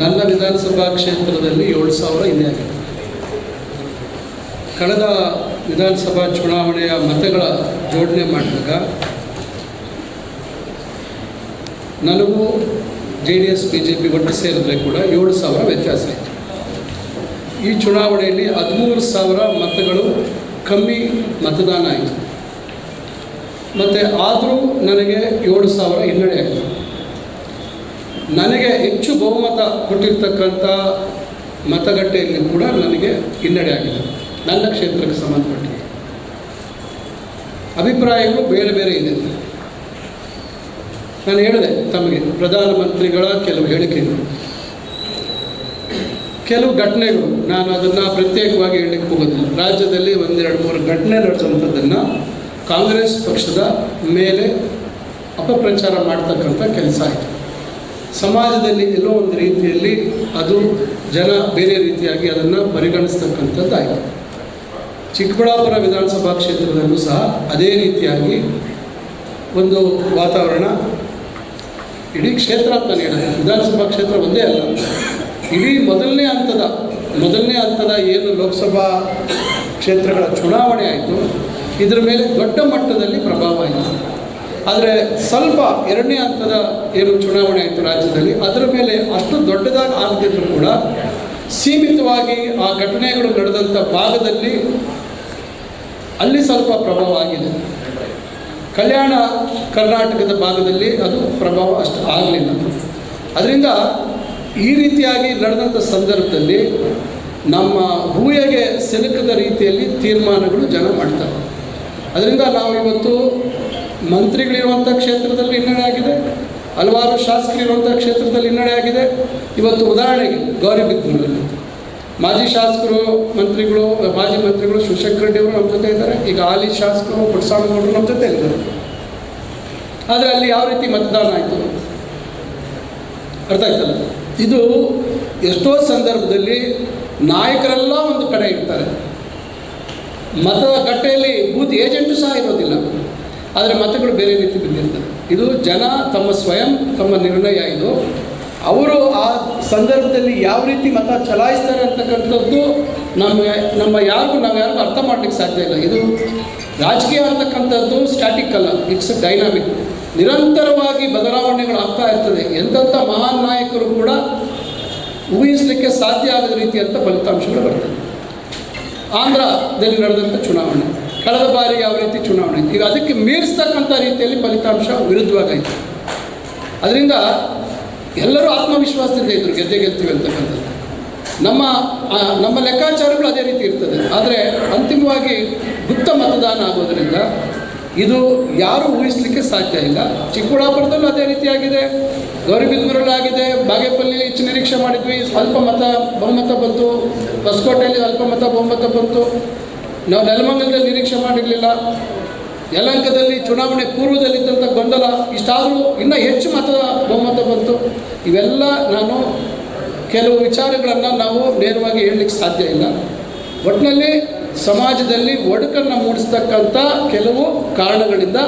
ನನ್ನ ವಿಧಾನಸಭಾ ಕ್ಷೇತ್ರದಲ್ಲಿ ಏಳು ಸಾವಿರ ಹಿಂದೆ ಕಳೆದ ವಿಧಾನಸಭಾ ಚುನಾವಣೆಯ ಮತಗಳ ಜೋಡಣೆ ಮಾಡಿದಾಗ ನನಗೂ J D S, B J P ಒಟ್ಟು ಸೇರಿದ್ರೆ ಕೂಡ ಏಳು ಸಾವಿರ ವ್ಯತ್ಯಾಸ ಇತ್ತು. ಈ ಚುನಾವಣೆಯಲ್ಲಿ ಹದಿಮೂರು ಸಾವಿರ ಮತಗಳು ಕಮ್ಮಿ ಮತದಾನ ಆಯಿತು. ಮತ್ತು ಆದರೂ ನನಗೆ ಏಳು ಸಾವಿರ ಹಿನ್ನಡೆ ಆಯಿತು. ನನಗೆ ಹೆಚ್ಚು ಬಹುಮತ ಕೊಟ್ಟಿರ್ತಕ್ಕಂಥ ಮತಗಟ್ಟೆಯಲ್ಲಿ ಕೂಡ ನನಗೆ ಹಿನ್ನಡೆ ಆಗಿದೆ. ನನ್ನ ಕ್ಷೇತ್ರಕ್ಕೆ ಸಂಬಂಧಪಟ್ಟಿದೆ. ಅಭಿಪ್ರಾಯಗಳು ಬೇರೆ ಬೇರೆ ಇದೆ. ನಾನು ಹೇಳಿದೆ ತಮಗೆ, ಪ್ರಧಾನಮಂತ್ರಿಗಳ ಕೆಲವು ಹೇಳಿಕೆಗಳು. ಕೆಲವು ಘಟನೆಗಳು, ನಾನು ಅದನ್ನು ಪ್ರತ್ಯೇಕವಾಗಿ ಹೇಳಲಿಕ್ಕೆ ಹೋಗೋದಿಲ್ಲ. ರಾಜ್ಯದಲ್ಲಿ ಒಂದೆರಡು ಮೂರು ಘಟನೆ ನಡೆಸುವಂಥದ್ದನ್ನು ಕಾಂಗ್ರೆಸ್ ಪಕ್ಷದ ಮೇಲೆ ಅಪಪ್ರಚಾರ ಮಾಡ್ತಕ್ಕಂಥ ಕೆಲಸ ಆಯಿತು. ಸಮಾಜದಲ್ಲಿ ಎಲ್ಲೋ ಒಂದು ರೀತಿಯಲ್ಲಿ ಅದು ಜನ ಬೇರೆ ರೀತಿಯಾಗಿ ಅದನ್ನು ಪರಿಗಣಿಸ್ತಕ್ಕಂಥದ್ದಾಯಿತು. ಚಿಕ್ಕಬಳ್ಳಾಪುರ ವಿಧಾನಸಭಾ ಕ್ಷೇತ್ರದಲ್ಲೂ ಸಹ ಅದೇ ರೀತಿಯಾಗಿ ಒಂದು ವಾತಾವರಣ. ಇಡೀ ಕ್ಷೇತ್ರ ಅಂತ ನಾನು ವಿಧಾನಸಭಾ ಕ್ಷೇತ್ರ ಒಂದೇ ಅಲ್ಲ. ಇಡೀ ಮೊದಲನೇ ಹಂತದ ಮೊದಲನೇ ಹಂತದ ಏನು ಲೋಕಸಭಾ ಕ್ಷೇತ್ರಗಳ ಚುನಾವಣೆ ಆಯಿತು, ಇದರ ಮೇಲೆ ದೊಡ್ಡ ಮಟ್ಟದಲ್ಲಿ ಪ್ರಭಾವ ಆಯಿತು. ಆದರೆ ಸ್ವಲ್ಪ ಎರಡನೇ ಹಂತದ ಏನು ಚುನಾವಣೆ ಆಯಿತು ರಾಜ್ಯದಲ್ಲಿ, ಅದರ ಮೇಲೆ ಅಷ್ಟು ದೊಡ್ಡದಾಗಿ ಆಗದಿದ್ದರೂ ಕೂಡ ಸೀಮಿತವಾಗಿ ಆ ಘಟನೆಗಳು ನಡೆದಂಥ ಭಾಗದಲ್ಲಿ ಅಲ್ಲಿ ಸ್ವಲ್ಪ ಪ್ರಭಾವ ಆಗಿದೆ. ಕಲ್ಯಾಣ ಕರ್ನಾಟಕದ ಭಾಗದಲ್ಲಿ ಅದು ಪ್ರಭಾವ ಅಷ್ಟು ಆಗಲಿಲ್ಲ. ಅದರಿಂದ ಈ ರೀತಿಯಾಗಿ ನಡೆದಂಥ ಸಂದರ್ಭದಲ್ಲಿ ನಮ್ಮ ಹೂಯೆಗೆ ಸಿಲುಕದ ರೀತಿಯಲ್ಲಿ ತೀರ್ಮಾನಗಳು ಜನ ಮಾಡ್ತಾರೆ. ಅದರಿಂದ ನಾವು ಇವತ್ತು ಮಂತ್ರಿಗಳಿರುವಂಥ ಕ್ಷೇತ್ರದಲ್ಲಿ ಹಿನ್ನಡೆ ಆಗಿದೆ. ಹಲವಾರು ಶಾಸಕರಿರುವಂಥ ಕ್ಷೇತ್ರದಲ್ಲಿ ಹಿನ್ನಡೆ ಆಗಿದೆ. ಇವತ್ತು ಉದಾಹರಣೆಗೆ ಗೌರಿಬಿದನೂರಲ್ಲಿ ಮಾಜಿ ಶಾಸಕರು, ಮಂತ್ರಿಗಳು, ಮಾಜಿ ಮಂತ್ರಿಗಳು ಶಿವಶಂಕರ ರೆಡ್ಡಿ ಅವರು ನಮ್ಮ ಜೊತೆ ಇದ್ದಾರೆ. ಈಗ ಹಾಲಿ ಶಾಸಕರು ಪುಟ್ಟಸ್ವಾಮಿಗೌಡರು ನಮ್ಮ ಜೊತೆ ಇದ್ದಾರೆ. ಆದರೆ ಅಲ್ಲಿ ಯಾವ ರೀತಿ ಮತದಾನ ಆಯಿತು? ಅರ್ಥ ಆಯ್ತಲ್ಲ? ಇದು ಎಷ್ಟೋ ಸಂದರ್ಭದಲ್ಲಿ ನಾಯಕರೆಲ್ಲ ಒಂದು ಕಡೆ ಇರ್ತಾರೆ. ಮತದ ಗಟ್ಟೆಯಲ್ಲಿ ಬೂತ್ ಏಜೆಂಟು ಸಹ ಇರೋದಿಲ್ಲ. ಆದರೆ ಮತಗಳು ಬೇರೆ ರೀತಿ ಬಿದ್ದಿರ್ತದೆ ಇದು ಜನ ತಮ್ಮ ಸ್ವಯಂ, ತಮ್ಮ ನಿರ್ಣಯ ಇದು. ಅವರು ಆ ಸಂದರ್ಭದಲ್ಲಿ ಯಾವ ರೀತಿ ಮತ ಚಲಾಯಿಸ್ತಾರೆ ಅಂತಕ್ಕಂಥದ್ದು ನಮ್ಮ ನಮ್ಮ ಯಾರಿಗೂ, ನಾವು ಯಾರಿಗೂ ಅರ್ಥ ಮಾಡಲಿಕ್ಕೆ ಸಾಧ್ಯ ಇಲ್ಲ. ಇದು ರಾಜಕೀಯ ಅಂತಕ್ಕಂಥದ್ದು ಸ್ಟ್ಯಾಟಿಕ್ ಅಲ್ಲ. ಇಟ್ಸ್ ಡೈನಾಮಿಕ್ ನಿರಂತರವಾಗಿ ಬದಲಾವಣೆಗಳು ಆಗ್ತಾ ಇರ್ತದೆ. ಎಂತೆಂಥ ಮಹಾನ್ ನಾಯಕರು ಕೂಡ ಊಹಿಸಲಿಕ್ಕೆ ಸಾಧ್ಯ ಆಗದ ರೀತಿಯಂಥ ಫಲಿತಾಂಶಗಳು ಬರ್ತದೆ ಆಂಧ್ರದಲ್ಲಿ ನಡೆದಂಥ ಚುನಾವಣೆ. ಕಳೆದ ಬಾರಿ ಯಾವ ರೀತಿ ಚುನಾವಣೆ ಈಗ ಅದಕ್ಕೆ ಮೀರಿಸ್ತಕ್ಕಂಥ ರೀತಿಯಲ್ಲಿ ಫಲಿತಾಂಶ ವಿರುದ್ಧವಾಗೈತೆ. ಅದರಿಂದ ಎಲ್ಲರೂ ಆತ್ಮವಿಶ್ವಾಸದಿಂದ ಇದ್ದರು ಗೆದ್ದೆ ಗೆಲ್ತೀವಿ ಅಂತಕ್ಕಂಥದ್ದು. ನಮ್ಮ ನಮ್ಮ ಲೆಕ್ಕಾಚಾರಗಳು ಅದೇ ರೀತಿ ಇರ್ತದೆ. ಆದರೆ ಅಂತಿಮವಾಗಿ ಗುಪ್ತ ಮತದಾನ ಆಗೋದರಿಂದ ಇದು ಯಾರು ಊಹಿಸಲಿಕ್ಕೆ ಸಾಧ್ಯ ಇಲ್ಲ. ಚಿಕ್ಕಬಳ್ಳಾಪುರದಲ್ಲೂ ಅದೇ ರೀತಿಯಾಗಿದೆ ಗೌರಿಬಿದನೂರಲ್ಲಿ ಆಗಿದೆ. ಬಾಗೇಪಲ್ಲಿ ಹೆಚ್ಚು ನಿರೀಕ್ಷೆ ಮಾಡಿದ್ವಿ. ಸ್ವಲ್ಪ ಮತ ಬಹುಮತ ಬಂತು. ಹೊಸಕೋಟೆಯಲ್ಲಿ ಅಲ್ಪಮತ ಬಹುಮತ ಬಂತು. ನಾವು ನೆಲಮಂಗಲದಲ್ಲಿ ನಿರೀಕ್ಷೆ ಮಾಡಿರಲಿಲ್ಲ. ಯಲಂಕದಲ್ಲಿ ಚುನಾವಣೆ ಪೂರ್ವದಲ್ಲಿದ್ದಂಥ ಗೊಂದಲ, ಇಷ್ಟಾದರೂ ಇನ್ನೂ ಹೆಚ್ಚು ಮತ ಬಹುಮತ ಬಂತು. ಇವೆಲ್ಲ ನಾನು ಕೆಲವು ವಿಚಾರಗಳನ್ನು ನಾವು ನೇರವಾಗಿ ಹೇಳಲಿಕ್ಕೆ ಸಾಧ್ಯ ಇಲ್ಲ. ಒಟ್ಟಿನಲ್ಲಿ ಸಮಾಜದಲ್ಲಿ ಒಡಕನ್ನು ಮೂಡಿಸ್ತಕ್ಕಂಥ ಕೆಲವು ಕಾರಣಗಳಿಂದ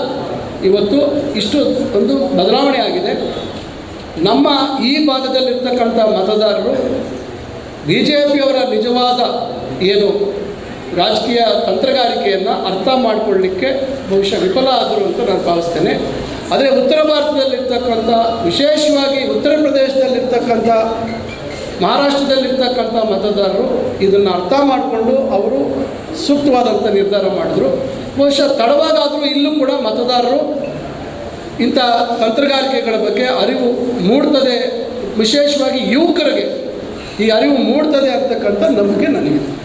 ಇವತ್ತು ಇಷ್ಟು ಒಂದು ಬದಲಾವಣೆ ಆಗಿದೆ. ನಮ್ಮ ಈ ಭಾಗದಲ್ಲಿರ್ತಕ್ಕಂಥ ಮತದಾರರು ಬಿ ಜೆ ಪಿಯವರ ನಿಜವಾದ ಏನು ರಾಜಕೀಯ ತಂತ್ರಗಾರಿಕೆಯನ್ನು ಅರ್ಥ ಮಾಡಿಕೊಳ್ಳಲಿಕ್ಕೆ ಬಹುಶಃ ವಿಫಲ ಆದರು ಅಂತ ನಾನು ಭಾವಿಸ್ತೇನೆ. ಆದರೆ ಉತ್ತರ ಭಾರತದಲ್ಲಿರ್ತಕ್ಕಂಥ, ವಿಶೇಷವಾಗಿ ಉತ್ತರ ಪ್ರದೇಶದಲ್ಲಿರ್ತಕ್ಕಂಥ, ಮಹಾರಾಷ್ಟ್ರದಲ್ಲಿರ್ತಕ್ಕಂಥ ಮತದಾರರು ಇದನ್ನು ಅರ್ಥ ಮಾಡಿಕೊಂಡು ಅವರು ಸೂಕ್ತವಾದಂಥ ನಿರ್ಧಾರ ಮಾಡಿದ್ರು. ಬಹುಶಃ ತಡವಾಗಾದರೂ ಇಲ್ಲೂ ಕೂಡ ಮತದಾರರು ಇಂಥ ತಂತ್ರಗಾರಿಕೆಗಳ ಬಗ್ಗೆ ಅರಿವು ಮೂಡ್ತದೆ. ವಿಶೇಷವಾಗಿ ಯುವಕರಿಗೆ ಈ ಅರಿವು ಮೂಡ್ತದೆ ಅಂತಕ್ಕಂಥ ನಂಬಿಕೆ ನನಗಿದೆ.